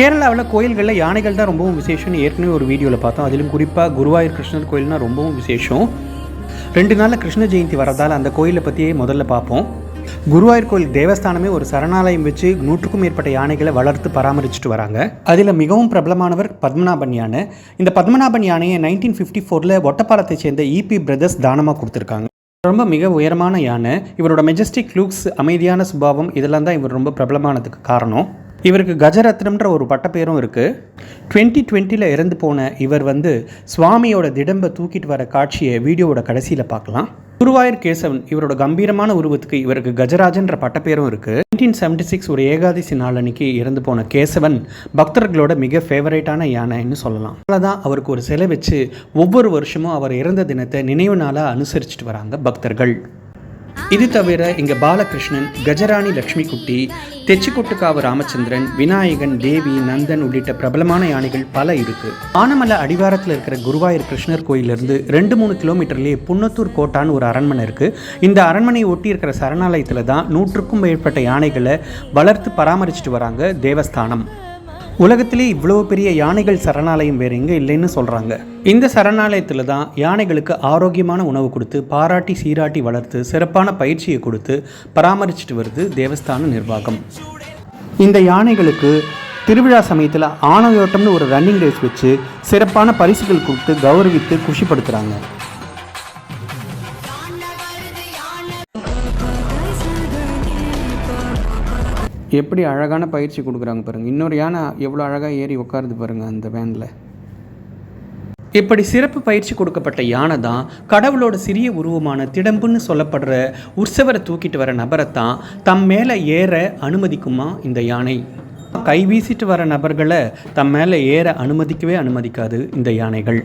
கேரளாவில் கோயில்களில் யானைகள் தான் ரொம்பவும் விசேஷம்னு ஏற்கனவே ஒரு வீடியோவில் பார்த்தோம். அதிலும் குறிப்பாக குருவாயூர் கிருஷ்ணர் கோயில்னா ரொம்பவும் விசேஷம். ரெண்டு நாளில் கிருஷ்ண ஜெயந்தி வரதால் அந்த கோயிலை பற்றியே முதல்ல பார்ப்போம். குருவாயூர் கோயில் தேவஸ்தானமே ஒரு சரணாலயம் வச்சு நூற்றுக்கும் மேற்பட்ட யானைகளை வளர்த்து பராமரிச்சுட்டு வராங்க. அதில் மிகவும் பிரபலமானவர் பத்மநாபன் யானை. இந்த பத்மநாபன் யானையை நைன்டீன் ஃபிஃப்டி ஃபோரில் ஒட்டப்பாலத்தை சேர்ந்த இபி பிரதர்ஸ் தானமாக கொடுத்துருக்காங்க. ரொம்ப மிக உயரமான யானை. இவரோட மெஜஸ்டிக் லுக்ஸ் அமைதியான சுபாவம் இதெல்லாம் தான் இவர் ரொம்ப பிரபலமானதுக்கு காரணம். இவருக்கு கஜரத்னம்ன்ற ஒரு பட்டப்பேரும் இருக்குது டுவெண்ட்டி டுவெண்ட்டியில் இறந்து போன இவர் வந்து சுவாமியோட திடம்பை தூக்கிட்டு வர காட்சியை வீடியோவோட கடைசியில் பார்க்கலாம். குருவாயூர் கேசவன் இவரோட கம்பீரமான உருவத்துக்கு இவருக்கு கஜராஜன்ற பட்டப்பேரும் இருக்குது நைன்டீன் செவன்டி சிக்ஸ் ஒரு ஏகாதசி நாள் அன்னைக்கு இறந்து போன கேசவன் பக்தர்களோட மிக ஃபேவரேட்டான யானைன்னு சொல்லலாம். அதனால தான் அவருக்கு ஒரு சிலை வச்சு ஒவ்வொரு வருஷமும் அவர் இறந்த தினத்தை நினைவு நாளாக அனுசரிச்சுட்டு வராங்க பக்தர்கள். இது தவிர இங்க பாலகிருஷ்ணன் கஜராணி லக்ஷ்மி குட்டி தெச்சிக்கொட்டுக்காவு ராமச்சந்திரன் விநாயகன் தேவி நந்தன் உள்ளிட்ட பிரபலமான யானைகள் பல இருக்கு. ஆனமலை அடிவாரத்தில் இருக்கிற குருவாயூர் கிருஷ்ணர் கோயிலிருந்து ரெண்டு மூணு கிலோமீட்டர்லேயே புன்னத்தூர் கோட்டான்னு ஒரு அரண்மனை இருக்கு. இந்த அரண்மனையை ஒட்டி இருக்கிற சரணாலயத்தில் தான் நூற்றுக்கும் மேற்பட்ட யானைகளை வளர்த்து பராமரிச்சுட்டு வராங்க தேவஸ்தானம். உலகத்திலே இவ்வளோ பெரிய யானைகள் சரணாலயம் வேறு எங்கே இல்லைன்னு சொல்கிறாங்க இந்த சரணாலயத்தில் தான் யானைகளுக்கு ஆரோக்கியமான உணவு கொடுத்து பாராட்டி சீராட்டி வளர்த்து சிறப்பான பயிற்சியை கொடுத்து பராமரிச்சுட்டு வருது தேவஸ்தான நிர்வாகம். இந்த யானைகளுக்கு திருவிழா சமயத்தில் ஆணவயோட்டம்னு ஒரு ரன்னிங் ரேஸ் வச்சு சிறப்பான பரிசுகள் கொடுத்து கௌரவித்து குஷிப்படுத்துகிறாங்க எப்படி அழகான பயிற்சி கொடுக்குறாங்க பாருங்கள் இன்னொரு யானை எவ்வளோ அழகாக ஏறி உட்காருது பாருங்கள் அந்த வேனில். இப்படி சிறப்பு பயிற்சி கொடுக்கப்பட்ட யானை தான் கடவுளோட சிறிய உருவமான திடம்புன்னு சொல்லப்படுற உற்சவரை தூக்கிட்டு வர நபரை தான் தம் மேலே ஏற அனுமதிக்குமா இந்த யானை? கை வீசிட்டு வர நபர்களை தம் மேலே ஏற அனுமதிக்கவே அனுமதிக்காது இந்த யானைகள்.